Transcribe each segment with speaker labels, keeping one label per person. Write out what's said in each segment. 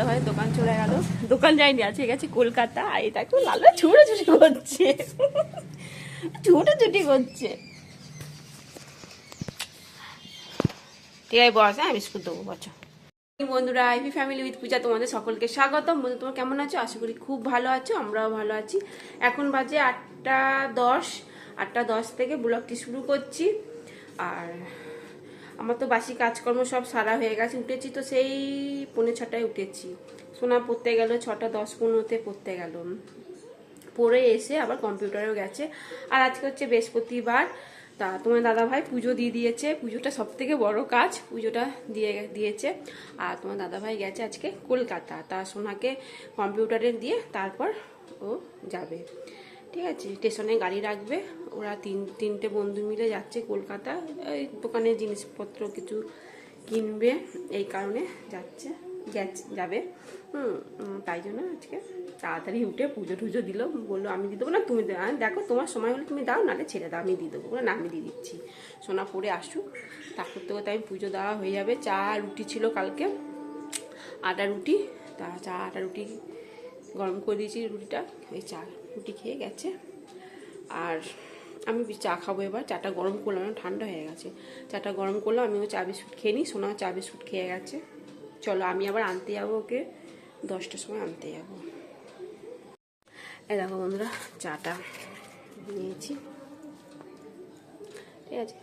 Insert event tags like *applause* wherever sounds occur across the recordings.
Speaker 1: দাদা ভাই দোকান চলে গেল। দোকান যায়নি আছে গেছে কলকাতা। আর এটা একটু লাল ছুটি করছে। ছুটি করছে। ঠিক আছে বস হ্যাঁ বিস্কুট দেবো বছর বন্ধুরা আইপি ফ্যামিলি উইথ পূজা, তোমাদের সকলকে স্বাগতম। বন্ধু, তোমার কেমন আছো? আশা করি খুব ভালো আছো, আমরাও ভালো আছি। এখন বাজে আটটা দশ। আটটা দশ থেকে ব্লগটি শুরু করছি। আর আমার তো বাসি কাজকর্ম সব সারা হয়ে গেছে, উঠেছি তো সেই পৌনে ছটায় উঠেছি। সোনা পড়তে গেল, ছটা দশ পনেরোতে পড়তে গেল। পড়ে এসে আবার কম্পিউটারেও গেছে। আর আজকে হচ্ছে বৃহস্পতিবার। তা তোমার দাদা ভাই পুজো দিয়ে দিয়েছে। পুজোটা সব থেকে বড় কাজ, পুজোটা দিয়ে দিয়েছে। আর তোমার দাদা ভাই গেছে আজকে কলকাতা। তা সোনাকে কম্পিউটারে দিয়ে তারপর ও যাবে। ঠিক আছে, স্টেশনে গাড়ি রাখবে। ওরা তিন, তিনটে বন্ধু মিলে যাচ্ছে কলকাতা। ওই দোকানে জিনিসপত্র কিছু কিনবে, এই কারণে যাচ্ছে যাবে। হুম তাই জন্য আজকে তাড়াতাড়ি উঠে পুজো টুজো দিল। বলল, আমি দিয়ে দেবো না, তুমি দেখো, তোমার সময় হলে তুমি দাও, নাহলে ছেড়ে দাও, আমি দিয়ে দেবো। না, আমি দিয়ে দিচ্ছি। সোনা পরে আসুক, তারপর করতে আমি পুজো দেওয়া হয়ে যাবে। চা রুটি ছিল কালকে, আটা রুটি, তা চা, আটা রুটি গরম করে দিয়েছি রুটিটা ওই চা। রুটি খেয়ে গেছে। আর আমি চা খাব এবার। চাটা গরম করলাম ঠান্ডা হয়ে গেছে। চাটা গরম করলাম, আমিও চা বিস্কুট খেয়ে নিই। সোনাও চা বিস্কুট খেয়ে গেছে। চলো, আমি আবার আনতে যাব ওকে। দশটার সময় আনতে যাব। এই দেখো বন্ধুরা, চাটা নিয়েছি। ঠিক আছে।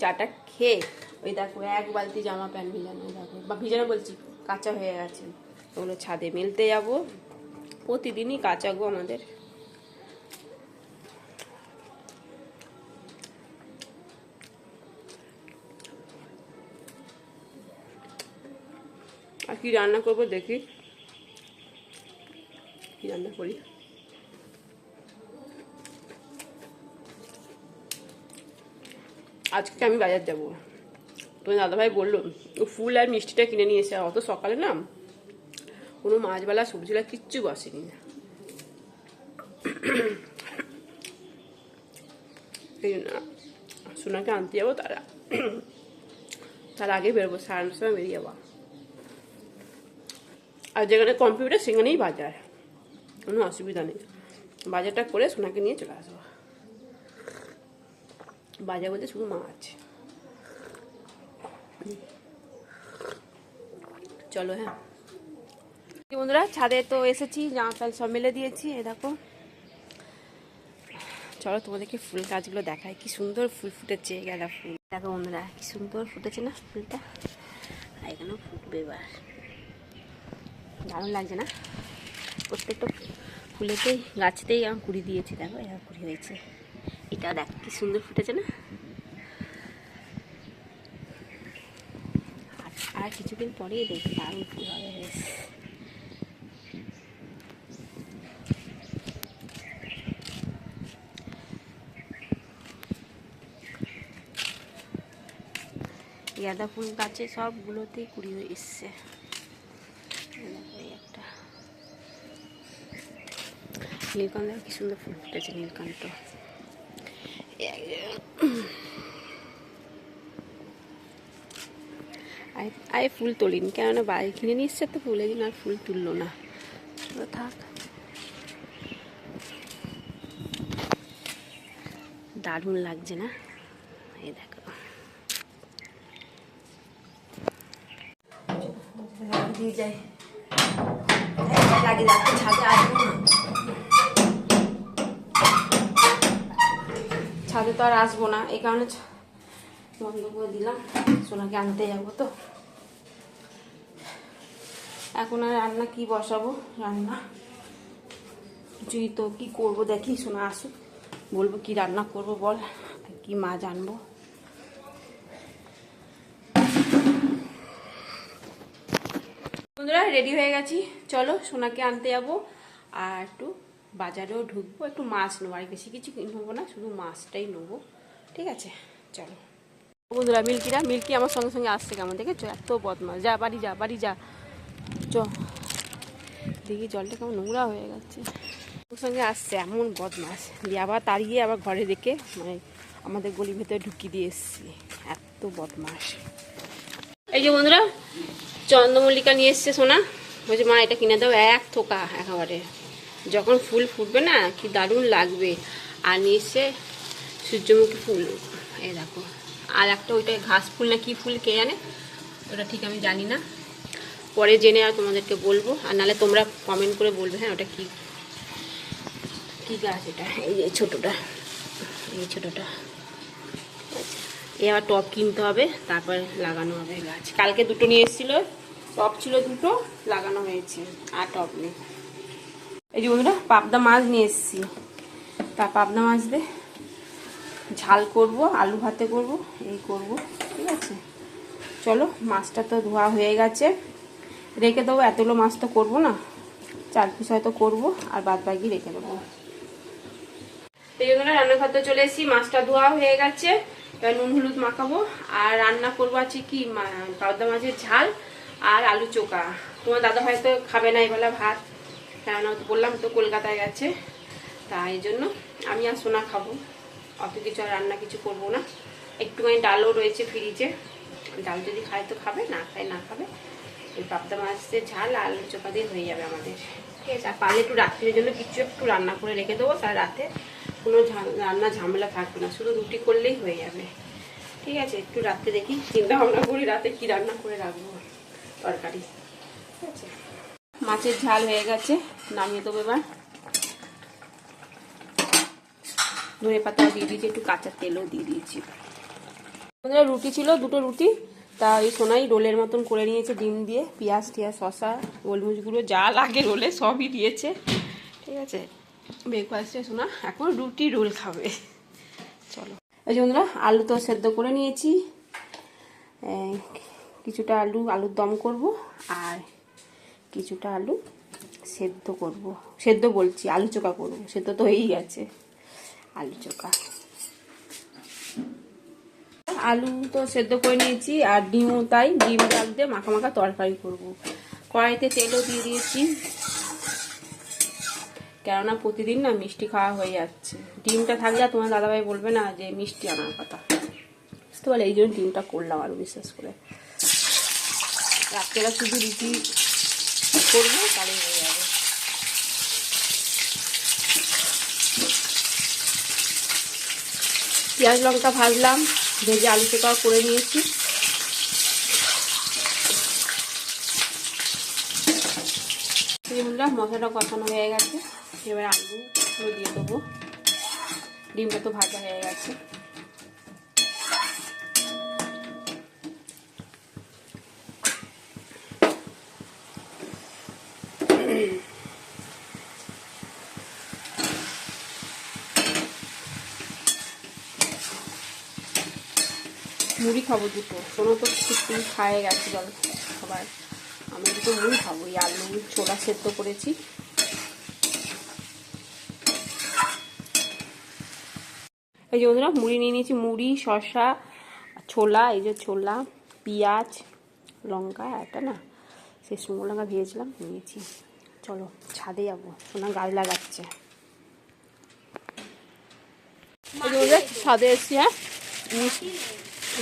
Speaker 1: চাটা খেয়ে, ওই দেখো, এক বালতি জামা প্যান্ট ভিজানো দেখো। বা ভিজানো বলছি, কাঁচা হয়ে গেছে। ওগুলো ছাদে মেলতে যাব। প্রতিদিনই কাঁচা গো আমাদের। আর কি রান্না করব দেখি। কি রান্না করি? আজকে আমি বাজার যাব। তো দাদাভাই বলল ফুল আর মিষ্টিটা কিনে নিয়ে এসে অত সকালে না কোনো মাছবেলা সবজিলা কিচ্ছু বসেনি। এই জন্য সোনাকে আনতে যাব, তারা তার আগে বেরোবো, সাড়ে সময় বেরিয়ে যাব। আর যেখানে কম্পিউটার সেখানেই বাজার। কোনো অসুবিধা নেই। বাজারটা করে সোনাকে নিয়ে চলে আসব। বাজার বলতে শুধু মাছ। চলো হ্যাঁ। বন্ধুরা? ছাদে তো এসেছি, জামা প্যান্ট সব মেলে দিয়েছি এ দেখো। চলো তোমাদেরকে ফুল গাছগুলো দেখায় কি সুন্দর ফুল ফুটেছে গাঁদা ফুল। দেখো বন্ধুরা, কি সুন্দর ফুটেছে না ফুলটা? আর এখানেও ফুটবে এবার। দারুণ লাগছে না? প্রত্যেকটা ফুলেতেই, গাছতেই আমি কুড়ি দিয়েছি, দেখো এরকম কুড়ি হয়েছে। এটা দেখ, কি সুন্দর ফুটেছে না? আর- কিছুদিন পরেই দেখি দারুণ ফুল হবে গাঁদা ফুল গাছে সবগুলোতেই কুড়ি হয়ে এসছে। একটা। নীলকণ্ঠ কি সুন্দর ফুল ফুটেছে নীলকান্ত আয় ফুল তোলিনি, কেননা বাড়ি কিনে নিয়ে তো ফুল দিন আর ফুল তুললো না। থাক। দারুণ লাগছে না? এই দেখো। ছাদে আসব না ছাদে তো আর আসব না, এই কারণে বন্ধ করে দিলাম। সোনাকে আনতে যাব তো। এখন আর রান্না কি বসাবো? রান্না। কিছুই তো কি করব দেখি, সোনা আসুক। বলব কি রান্না করব বল কি মাছ আনব বন্ধুরা রেডি হয়ে গেছি। চলো সোনাকে আনতে যাব। আর একটু বাজারেও ঢুকবো, একটু মাছ নেব। আর বেশি কিছু নেব না, শুধু মাছটাই নেব। ঠিক আছে? চলো। বন্ধুরা, মিল্কিরা, মিল্কি আমার সঙ্গে সঙ্গে আসছে কেমন? দেখেছ? এত বদমাস যা, বাড়ি যা বাড়ি যা। চ। দেখি জলটা কেমন নোংরা হয়ে গেছে। ওর সঙ্গে আসছে এমন বদমাস দিয়ে আবার তাড়িয়ে আবার ঘরে রেখে মানে আমাদের গলির ভেতরে ঢুকিয়ে দিয়ে এসছি। এত বদমাস এই যে বন্ধুরা চন্দ্রমল্লিকা নিয়ে এসছে সোনা। বলছে, মা, এটা কিনে দাও এক থোকা একেবারে। যখন ফুল ফুটবে না, কি দারুণ লাগবে। আর নিয়ে এসছে সূর্যমুখী ফুল। এ দেখো। আর একটা ওইটা ঘাস ফুল না কি ফুল, কে জানে? ওটা ঠিক আমি জানি না। পরে জেনে আর তোমাদেরকে বলব। আর নাহলে তোমরা কমেন্ট করে বলবে হ্যাঁ ওটা কি? কি গাছ এটা? এই ছোটোটা। এই ছোটোটা। এবার টপ কিনতে হবে, তারপর লাগানো হবে গাছ। কালকে দুটো নিয়ে এসেছিল, টপ ছিল দুটো, লাগানো হয়েছে, আর টপ নেই। এই যে বন্ধুরা, পাবদা মাছ নিয়ে এসেছি। তা পাবদা মাছ দিয়ে ঝাল করব, আলু ভাতে করব, এই করব, ঠিক আছে? চলো, মাছটা তো ধোয়া হয়ে গেছে। রেখে দেবো, এতগুলো মাছ তো করব না। চার পিস হয়তো করব, আর বাদ বাকি রেখে দেবো। এই জন্য রান্নাঘর তো চলে এসেছি, মাছটা ধোয়া হয়ে গেছে। নুন হলুদ মাখাবো, আর রান্না করব আছে কি পাবদা মাছের ঝাল আর আলু চোখা। তোমার দাদা হয়তো খাবে না এবেলা ভাত, কেননা বললাম তো কলকাতায় গেছে, তাই জন্য আমি আর সোনা খাব। অত কিছু আর রান্না কিছু করব না। একটুখানি ডালও রয়েছে ফ্রিজে, ডাল যদি খায় তো খাবে, না খায় না খাবে। ওই পাবদা মাছের ঝাল আর আলু চোখা দিয়ে হয়ে যাবে আমাদের। ঠিক আছে, আর পারলে একটু রাত্রির জন্য কিছু একটু রান্না করে রেখে দেবো তার রাতে কোনো রান্না ঝামেলা থাকবে না, শুধু রুটি করলেই হয়ে যাবে। ঠিক আছে, একটু রাতে দেখি, চিন্তা ভাবনা করি রাতে কি রান্না করে রাখব তরকারি। ঠিক আছে। মাছের ঝাল হয়ে গেছে, নামিয়ে দেবো এবার। ধনে পাতাও দিয়ে দিয়েছি একটু কাঁচা তেলও দিয়ে দিয়েছি। রুটি ছিল, দুটো রুটি। তা ওই সোনাই রোলের মতন করে নিয়েছে, ডিম দিয়ে, পেঁয়াজ টিয়াজ শশা গোলমরিচ গুঁড়ো, যা লাগে রোলে সবই দিয়েছে। ঠিক আছে। ব্রেকফাস্টে সোনা এখন রুটি রোল খাবে। চলো। যে বন্ধুরা, আলু তো সেদ্ধ করে নিয়েছি। কিছুটা আলু, আলুর দম করব আর কিছুটা আলু সেদ্ধ করব। সেদ্ধ বলছি, আলু চোখা করব। সেদ্ধ তো হয়েই গেছে, আলু চোখা। আলু তো সেদ্ধ করে নিয়েছি আর ডিমও তাই, ডিম ডাল দিয়ে মাখা মাখা তরকারি করব। কড়াইতে তেলও দিয়ে দিয়েছি। কেননা প্রতিদিন না মিষ্টি খাওয়া হয়ে যাচ্ছে। ডিমটা থাকলে আর তোমার দাদাভাই বলবে না যে মিষ্টি আনার কথা। বুঝতে পারলে এই জন্য ডিমটা করলাম আরও বিশ্বাস করে। রাত্রেবেলা শুধু রুটি করব তাহলেই হয়ে যাবে। পেঁয়াজ লঙ্কা ভাজলাম, ভেজে আলু চোখাও করে নিয়েছি। বন্ধুরা মশলাটা কষানো হয়ে গেছে। এবার আলুগুলো দিয়ে দেবো। ডিমটা তো ভাজা হয়ে গেছে। মুড়ি খাব দুটো। কোনো তো খিচুড়ি খায় গেছে জল সবাই। আমি দুটো মুড়ি খাব। এই আলু ছোলা সেদ্ধ করেছি। এই যে বন্ধুরা, মুড়ি নিয়ে নিয়েছি। মুড়ি, শসা, ছোলা, এই যে ছোলা, পেঁয়াজ, লঙ্কা একটা না, সেই শুকনো লঙ্কা ভেজেছিলাম, নিয়েছি। চলো, ছাদে যাব। সোনা গাছ লাগাচ্ছে। ছাদে এসছি হ্যাঁ?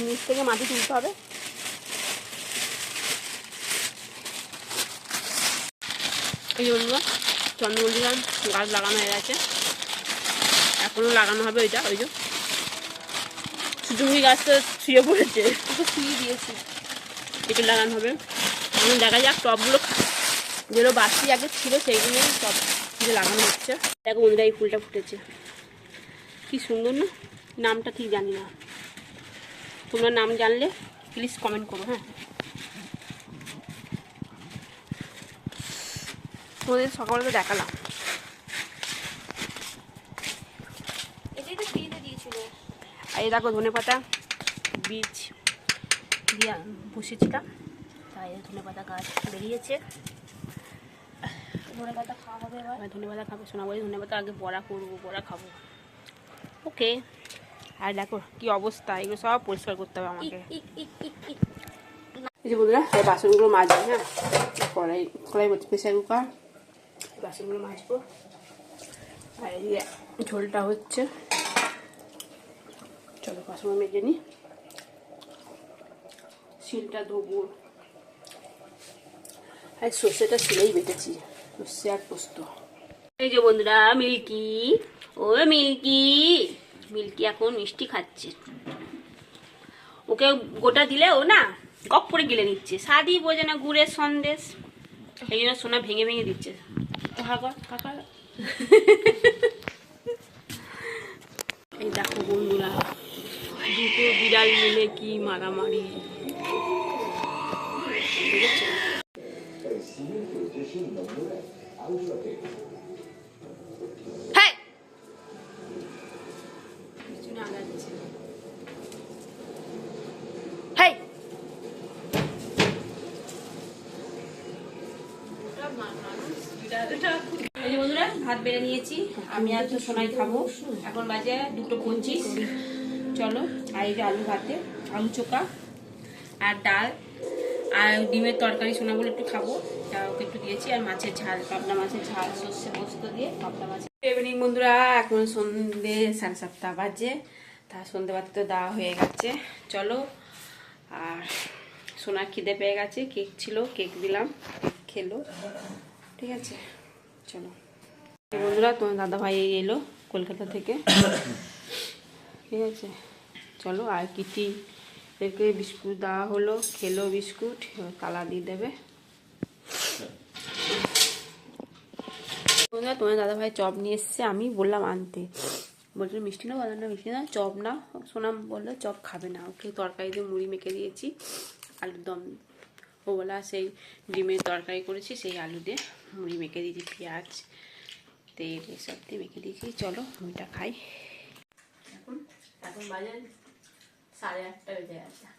Speaker 1: নিচ থেকে মাটি তুলতে হবে। এই যে বন্ধুরা, চন্দ্রমল্লিকা গাছ লাগানো হয়ে গেছে। এখনও লাগানো হবে ওইটা ওই যে। সূর্যমুখী গাছটা শুয়ে পড়েছে। শুয়ে দিয়েছি। এটা লাগানো হবে। এখন দেখা যাক টবগুলো যেগুলো বাড়তি আগে ছিল সেইগুলো সব যে লাগানো হচ্ছে। দেখো বন্ধুরা এই ফুলটা ফুটেছে। কি সুন্দর না? নামটা ঠিক জানি না। তোমরা নাম জানলে প্লিজ কমেন্ট করো হ্যাঁ। তোমাদের সকালে তো দেখালাম
Speaker 2: এটাই তো ফ্রিতে দিয়েছিল
Speaker 1: আর এই দেখো ধনে পাতা বীজ দিয়া বসেছিলাম তাই ধনে পাতা গাছ বেরিয়েছে।
Speaker 2: ধনে পাতা খাওয়া হবে এবার?
Speaker 1: ধনে পাতা খাবে শোনা বলি ধনে পাতা আগে বড়া করব বড়া খাব। ওকে আর দেখো কি অবস্থা এগুলো সব পরিষ্কার করতে হবে আমাকে। এই যে বন্ধুরা এই বাসনগুলো মাজবো হ্যাঁ? কড়াই কড়াই বলছি প্রেশার কুকার। বাসনগুলো মাজবো। আর এই যে ঝোলটা হচ্ছে। চলো বাসনগুলো মেজে নিই শিলটা ধোবো। আর সর্ষেটা শিলেই বেটেছি। সর্ষে আর পোস্ত। এই যে বন্ধুরা মিল্কি। ও মিল্কি। মিল্কি এখন মিষ্টি খাচ্ছে। ওকে গোটা দিলে ও না গপ করে গিলে নিচ্ছে। স্বাদই বোঝে না গুড়ের সন্দেশ। এই জন্য সোনা ভেঙে ভেঙে দিচ্ছে। কাকা কাকা *laughs* এই দেখো বন্ধুরা দুটো বিড়াল মিলে কি মারামারি! এই যে বন্ধুরা ভাত বেড়ে নিয়েছি। আমি আর তো সোনাই খাব। এখন বাজে দুটো পঁচিশ। চলো। আর এই আলু ভাতে আলু চোখা আর ডাল আর ডিমের তরকারি সোনা বলে একটু খাব। তা ওকে একটু দিয়েছি। আর মাছের ঝাল পাবনা মাছের ঝাল, সর্ষে পোস্ত দিয়ে পাবনা মাছের ইভিনিং বন্ধুরা। এখন সন্ধে, সাড়ে সাতটা বাজে। তা সন্ধে বাতি তো দেওয়া হয়ে গেছে। চলো। আর সোনার খিদে পেয়ে গেছে। কেক ছিল, কেক দিলাম। কেক খেলো। ঠিক আছে। চলো। বন্ধুরা, তোমার দাদা ভাই এলো কলকাতা থেকে। ঠিক আছে। চলো আর কিটি একে বিস্কুট দেওয়া হলো, খেলো বিস্কুট তালা দিয়ে দেবে। তোমার দাদা ভাই চপ নিয়ে এসছে, আমি বললাম আনতে। বলছিল মিষ্টি না বললাম না, মিষ্টি না, চপ না। সোনাম বলল, চপ খাবে না, ওকে তরকারি দিয়ে মুড়ি মেখে দিয়েছি, আলুর দম। ও বলা সেই ডিমের তরকারি করেছি, সেই আলু দিয়ে মুড়ি মেখে দিয়েছি, পেঁয়াজ, তেল, এসব দিয়ে মেখে দিয়েছি। চলো, মুড়িটা খাই। এখন এখন বাজে সাড়ে আটটা বেজে গেছে